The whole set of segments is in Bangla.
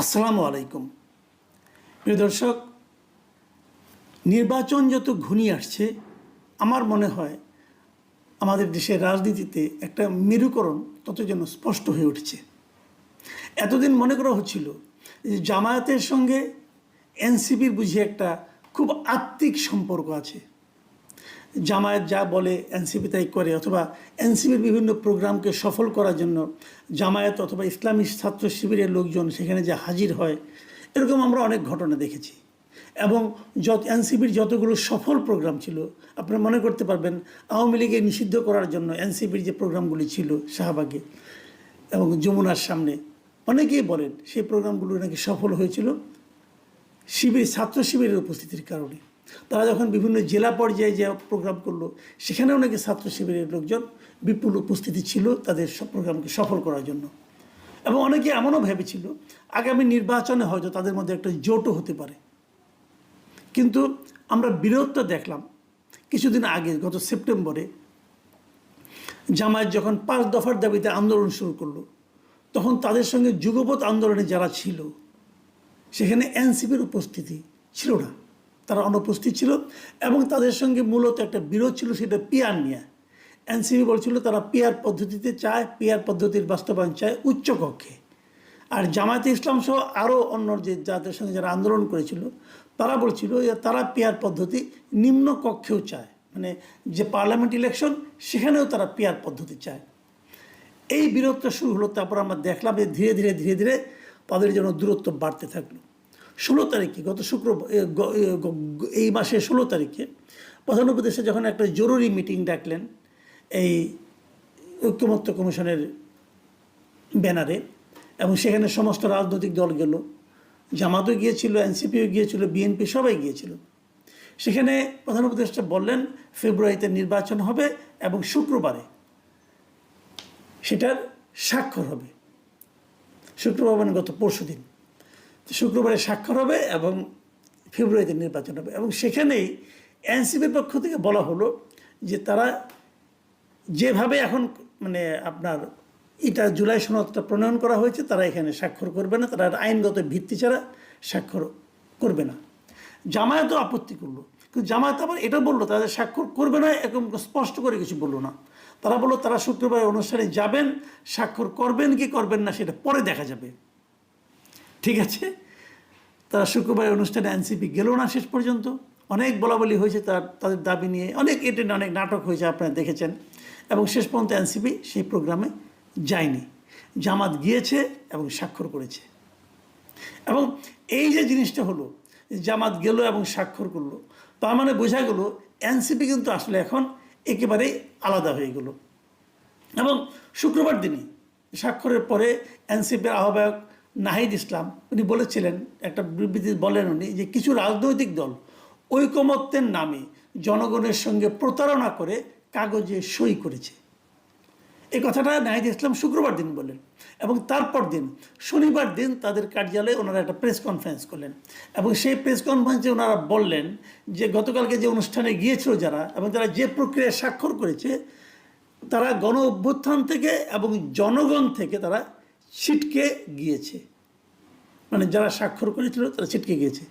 আসসালামু আলাইকুম। প্রিয় দর্শক, নির্বাচন যত ঘনিয়ে আসছে, আমার মনে হয় আমাদের দেশের রাজনীতিতে একটা মেরুকরণ তত যেন স্পষ্ট হয়ে উঠছে। এতদিন মনে করা হচ্ছিল যে জামায়াতের সঙ্গে এনসিপির বুঝি একটা খুব আত্মিক সম্পর্ক আছে। জামায়াত যা বলে এনসিপি তাই করে, অথবা এনসিপির বিভিন্ন প্রোগ্রামকে সফল করার জন্য জামায়াত অথবা ইসলামী ছাত্র শিবিরের লোকজন সেখানে যে হাজির হয়, এরকম আমরা অনেক ঘটনা দেখেছি। এবং যত এনসিপির যতগুলো সফল প্রোগ্রাম ছিল, আপনারা মনে করতে পারবেন আওয়ামী লীগে নিষিদ্ধ করার জন্য এনসিপির যে প্রোগ্রামগুলি ছিল শাহবাগে এবং যমুনার সামনে, অনেকেই বলেন সেই প্রোগ্রামগুলো নাকি সফল হয়েছিল শিবির, ছাত্র শিবিরের উপস্থিতির কারণে। তারা যখন বিভিন্ন জেলা পর্যায়ে যে প্রোগ্রাম করল, সেখানেও নাকি ছাত্র শিবিরের লোকজন বিপুল উপস্থিতি ছিল তাদের সব প্রোগ্রামকে সফল করার জন্য। এবং অনেকে এমনও ভেবেছিল, আগামী নির্বাচনে হয়তো তাদের মধ্যে একটা জোটও হতে পারে। কিন্তু আমরা বিরোধটা দেখলাম কিছুদিন আগে, গত সেপ্টেম্বরে, জামায়াত যখন পাঁচ দফার দাবিতে আন্দোলন শুরু করল, তখন তাদের সঙ্গে যুগপৎ আন্দোলনে যারা ছিল, সেখানে এনসিপির উপস্থিতি ছিল না। তারা অনুপস্থিত ছিল এবং তাদের সঙ্গে মূলত একটা বিরোধ ছিল সেটা পিয়ার নিয়ে। এনসিপি বলছিল তারা পিয়ার পদ্ধতিতে চায়, পিয়ার পদ্ধতির বাস্তবায়ন চায় উচ্চ কক্ষে আর জামায়াতে ইসলাম সহ আরও অন্য যে যাদের সঙ্গে যারা আন্দোলন করেছিল, তারা বলছিল যে তারা পিয়ার পদ্ধতি নিম্ন কক্ষেও চায়। মানে যে পার্লামেন্ট ইলেকশন, সেখানেও তারা পিয়ার পদ্ধতি চায়। এই বিরোধটা শুরু হলো, তারপর আমরা দেখলাম যে ধীরে ধীরে ধীরে ধীরে তাদের জন্য দূরত্ব বাড়তে থাকল। ষোলো তারিখে, গত গ- এই মাসের ষোলো তারিখে প্রধান উপদেশে যখন একটা জরুরি মিটিং ডাকলেন এই ঐক্যমত্য কমিশনের ব্যানারে এবং সেখানে সমস্ত রাজনৈতিক দল গেল জামাতও গিয়েছিল, এনসিপিও গিয়েছিল, বিএনপি সবাই গিয়েছিল। সেখানে প্রধান উপদেষ্টা বললেন, ফেব্রুয়ারিতে নির্বাচন হবে এবং শুক্রবারে সেটার স্বাক্ষর হবে। শুক্রবার মানে গত পরশু দিন শুক্রবারে স্বাক্ষর হবে এবং ফেব্রুয়ারিতে নির্বাচন হবে। এবং সেখানেই এনসিপির পক্ষ থেকে বলা হলো যে তারা যেভাবে এখন মানে আপনার এটা জুলাই সনদটা প্রণয়ন করা হয়েছে, তারা এখানে স্বাক্ষর করবে না, তারা আইনগত ভিত্তি ছাড়া স্বাক্ষর করবে না। জামায়াতও আপত্তি করল। কিন্তু জামায়াত আবার এটা বলল তাদের স্বাক্ষর করবে না এরকম স্পষ্ট করে কিছু বলল না। তারা বলল, তারা শুক্রবার অনুষ্ঠানে যাবেন, স্বাক্ষর করবেন কি করবেন না, সেটা পরে দেখা যাবে। ঠিক আছে? তারা শুক্রবার অনুষ্ঠানে এনসিপি গেল না শেষ পর্যন্ত। অনেক বলাবলি হয়েছে তার, তাদের দাবি নিয়ে। অনেক এটা নিয়ে অনেক নাটক হয়েছে আপনারা দেখেছেন। এবং শেষ পর্যন্ত এনসিপি সেই প্রোগ্রামে যায়নি। জামাত গিয়েছে এবং স্বাক্ষর করেছে। এবং এই যে জিনিসটা হলো, জামাত গেল এবং স্বাক্ষর করল তার মানে বোঝা গেল এনসিপি কিন্তু আসলে এখন একেবারেই আলাদা হয়ে গেল। এবং শুক্রবার দিনই স্বাক্ষরের পরে এনসিপির আহ্বায়ক নাহিদ ইসলাম, উনি বলেছিলেন, একটা বিবৃতি বলেন উনি, যে কিছু রাজনৈতিক দল ঐকমত্যের নামে জনগণের সঙ্গে প্রতারণা করে কাগজে সই করেছে। এই কথাটা নাহিদ ইসলাম শুক্রবার দিন বললেন এবং তারপর দিন, শনিবার দিন তাদের কার্যালয়ে ওনারা একটা প্রেস কনফারেন্স করলেন এবং সেই প্রেস কনফারেন্সে ওনারা বললেন যে গতকালকে যে অনুষ্ঠানে গিয়েছিল যারা এবং তারা যে প্রক্রিয়ায় স্বাক্ষর করেছে, তারা গণ অভ্যুত্থান থেকে এবং জনগণ থেকে তারা ছিটকে গিয়েছে। মানে যারা স্বাক্ষর করেছিল তারা ছিটকে গিয়েছে।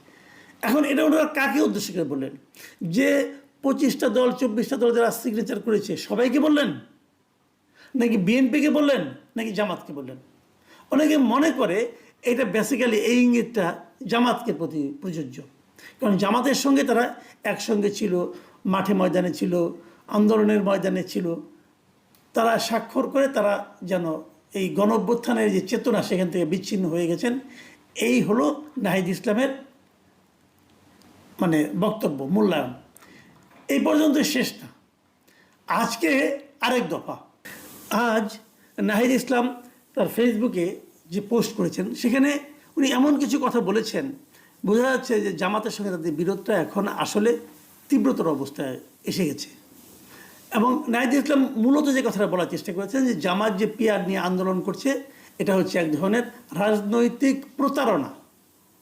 এখন এটা ওনারা কাকে উদ্দেশ্য করে বললেন? যে পঁচিশটা দল, চব্বিশটা দল যারা সিগনেচার করেছে, সবাইকে বললেন? নাকি বিএনপিকে বললেন? নাকি জামাতকে বললেন? অনেকে মনে করে এটা বেসিক্যালি এই ইঙ্গিতটা জামাতকে প্রতি প্রযোজ্য। কারণ জামাতের সঙ্গে তারা একসঙ্গে ছিল, মাঠে ময়দানে ছিল, আন্দোলনের ময়দানে ছিল। তারা স্বাক্ষর করে তারা যেন এই গণ অভ্যুত্থানের যে চেতনা সেখান থেকে বিচ্ছিন্ন হয়ে গেছেন। এই হলো নাহিদ ইসলামের মানে বক্তব্য, মূল্যায়ন। এই পর্যন্ত শেষ না। আজকে আরেক দফা। আজ নাহিদ ইসলাম তার ফেসবুকে যে পোস্ট করেছেন, সেখানে উনি এমন কিছু কথা বলেছেন। বোঝা যাচ্ছে যে জামাতের সঙ্গে তাদের বিরোধটা এখন আসলে তীব্রতর অবস্থায় এসে গেছে। এবং নাহিদ ইসলাম মূলত যে কথাটা বলার চেষ্টা করেছেন যে জামাত যে পিয়ার নিয়ে আন্দোলন করছে, এটা হচ্ছে এক ধরনের রাজনৈতিক প্রতারণা।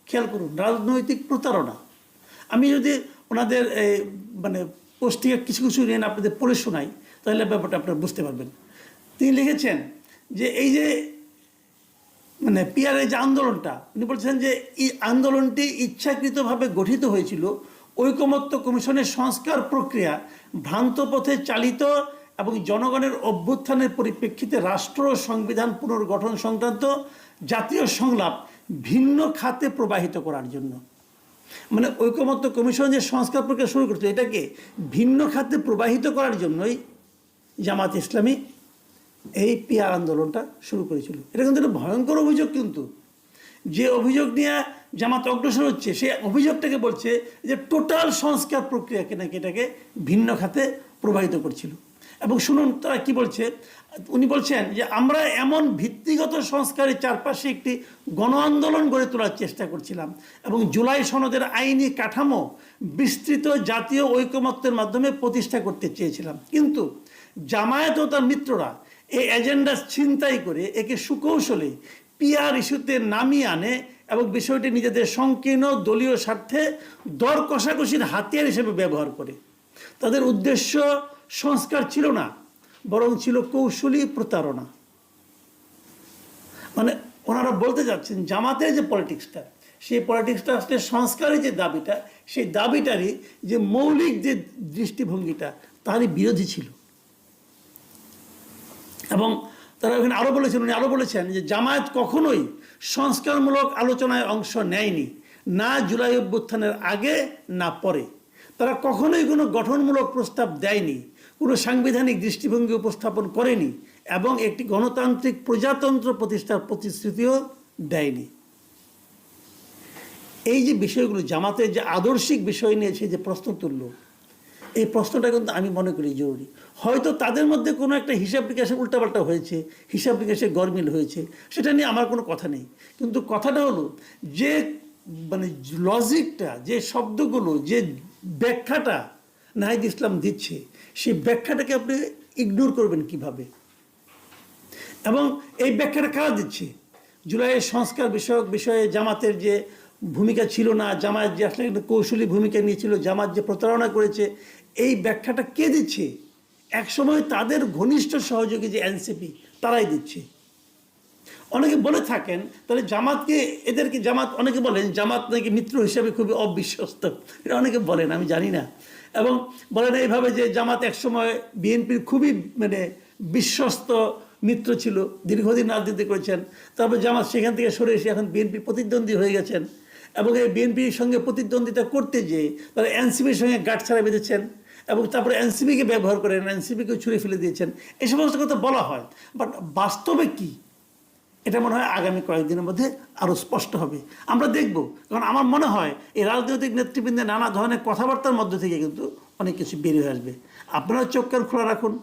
খেয়াল করুন, রাজনৈতিক প্রতারণা। আমি যদি ওনাদের মানে পোস্ট থেকে কিছু কিছু নিয়ে আপনাদের পড়ে শোনাই, তাহলে ব্যাপারটা আপনারা বুঝতে পারবেন। তিনি লিখেছেন যে এই যে মানে পিয়ারের যে আন্দোলনটা উনি বলছেন যে এই আন্দোলনটি ইচ্ছাকৃতভাবে গঠিত হয়েছিল ঐকমত্য কমিশনের সংস্কার প্রক্রিয়া ভ্রান্ত পথে চালিত এবং জনগণের অভ্যুত্থানের পরিপ্রেক্ষিতে রাষ্ট্র সংবিধান পুনর্গঠন সংক্রান্ত জাতীয় সংলাপ ভিন্ন খাতে প্রবাহিত করার জন্য। মানে ঐকমত্য কমিশন যে সংস্কার প্রক্রিয়া শুরু করছে এটাকে ভিন্ন খাতে প্রবাহিত করার জন্যই জামাত ইসলামী এই পিয়ার আন্দোলনটা শুরু করেছিল। এটা কিন্তু একটা ভয়ঙ্কর অভিযোগ কিন্তু। যে অভিযোগ নিয়ে জামাত অগ্রসর হচ্ছে, সে অভিযোগটাকে বলছে যে টোটাল সংস্কার প্রক্রিয়াকে নাকি এটাকে ভিন্ন খাতে প্রবাহিত করছিল। এবং শুনুন, তারা কি বলছে? উনি বলছেন যে আমরা এমন ভিত্তিগত সংস্কারের চারপাশে একটি গণ আন্দোলন গড়ে তোলার চেষ্টা করছিলাম এবং জুলাই সনদের আইনি কাঠামো বিস্তৃত জাতীয় ঐকমত্যের মাধ্যমে প্রতিষ্ঠা করতে চেয়েছিলাম। কিন্তু জামায়াত ও তার মিত্ররা এই এজেন্ডা ছিনতাই করে একে সুকৌশলে পিআর ইস্যুতে নামিয়ে আনে এবং বিষয়টি নিজেদের সংকীর্ণ দলীয় স্বার্থে দর কষাকষির হাতিয়ার হিসেবে ব্যবহার করে। তাদের উদ্দেশ্য সংস্কার ছিল না, বরং ছিল কৌশলী প্রতারণা। মানে ওনারা বলতে যাচ্ছেন, জামাতের যে পলিটিক্সটা, সেই পলিটিক্সটা আসলে সংস্কারের যে দাবিটা, সেই দাবিটারই যে মৌলিক যে দৃষ্টিভঙ্গিটা, তারই বিরোধী ছিল। এবং তারা ওখানে আরও বলেছেন, উনি আরও বলেছেন যে জামায়াত কখনোই সংস্কারমূলক আলোচনায় অংশ নেয়নি, না জুলাই অভ্যুত্থানের আগে, না পরে। তারা কখনোই কোনো গঠনমূলক প্রস্তাব দেয়নি, কোনো সাংবিধানিক দৃষ্টিভঙ্গি উপস্থাপন করেনি এবং একটি গণতান্ত্রিক প্রজাতন্ত্র প্রতিষ্ঠার প্রতিশ্রুতিও দেয়নি। এই যে বিষয়গুলো, জামাতের যে আদর্শিক বিষয় নিয়েছে যে প্রশ্ন তুললো এই প্রশ্নটা কিন্তু আমি মনে করি জরুরি। হয়তো তাদের মধ্যে কোনো একটা হিসাব নিকাশে উল্টাপাল্টা হয়েছে, হিসাব নিকাশে গরমিল হয়েছে, সেটা নিয়ে আমার কোনো কথা নেই। কিন্তু কথাটা হলো, যে মানে লজিকটা যে শব্দগুলো, যে ব্যাখ্যাটা নাহিদ ইসলাম দিচ্ছে, সেই ব্যাখ্যাটাকে আপনি ইগনোর করবেন কীভাবে? এবং এই ব্যাখ্যাটা কারা দিচ্ছে? জুলাইয়ের সংস্কার বিষয়ক বিষয়ে জামাতের যে ভূমিকা ছিল না জামাত যে আসলে কৌশলী ভূমিকা নিয়েছিল, জামাত যে প্রতারণা করেছে এই ব্যাখ্যাটা কে দিচ্ছে? একসময় তাদের ঘনিষ্ঠ সহযোগী যে এনসিপি, তারাই দিচ্ছে। অনেকে বলে থাকেন, তাহলে জামাতকে, এদেরকে জামাত, অনেকে বলেন জামাত নাকি মিত্র হিসেবে খুবই অবিশ্বস্ত। এটা অনেকে বলেন, আমি জানি না। এবং বলেন এইভাবে যে জামাত একসময় বিএনপির খুবই মানে বিশ্বস্ত মিত্র ছিল, দীর্ঘদিন রাজনীতি করেছেন, তারপর জামাত সেখান থেকে সরে এসে এখন বিএনপির প্রতিদ্বন্দ্বী হয়ে গেছেন। এবং এই বিএনপির সঙ্গে প্রতিদ্বন্দ্বিতা করতে যেয়ে তারা এনসিপির সঙ্গে গাঁট ছাড়া বেঁধেছেন। এবং তারপরে এনসিপিকে ব্যবহার করেন এনসিপিকে ছুঁড়ে ফেলে দিয়েছেন এই সমস্ত কথা বলা হয়। বাট বাস্তবে কি? এটা মনে হয় আগামী কয়েকদিনের মধ্যে আরও স্পষ্ট হবে। আমরা দেখব, কারণ আমার মনে হয় এই রাজনৈতিক নেতৃবৃন্দে নানা ধরনের কথাবার্তার মধ্যে থেকে কিন্তু অনেক কিছু বেরিয়ে আসবে। আপনারা চোখ কান খোলা রাখুন।